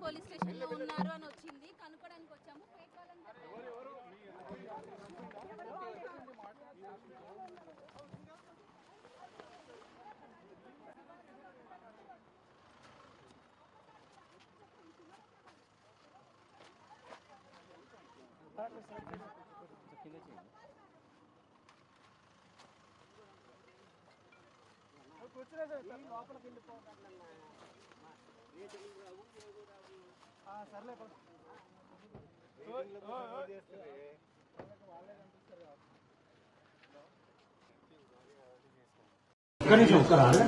Police స్టేషన్లో ఉన్నారు అని వచ్చింది కనుక్కోడానికి వచ్చాము ఫేక్ కాల్ అని చెప్పారు. ఒక్క నిమిషం ఒక్క రాలే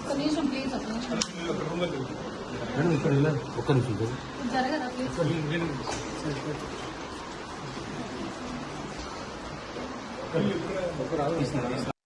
ఒక్క నిమిషం ప్లీజ్ ఒక్క నిమిషం మేడం ఇక్కడ వెళ్ళండి. ఒక్క నిమిషం సార్. జరగదా どこがどうでした?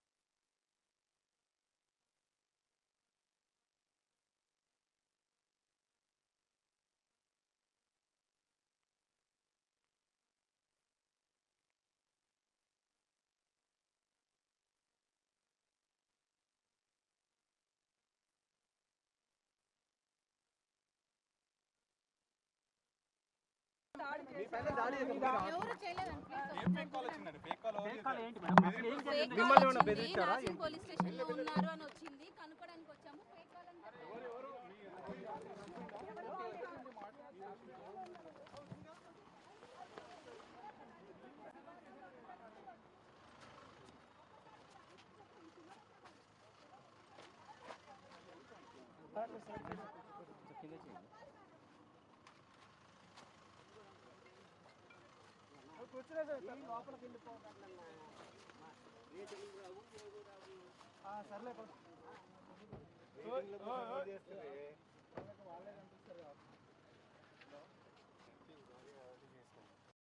పోలీస్ స్టేషన్లో ఉన్నారు అని వచ్చింది. కనుక్కోడానికి వచ్చాము. ఫేక్ కాల్ అని చెప్పారు. సర్లే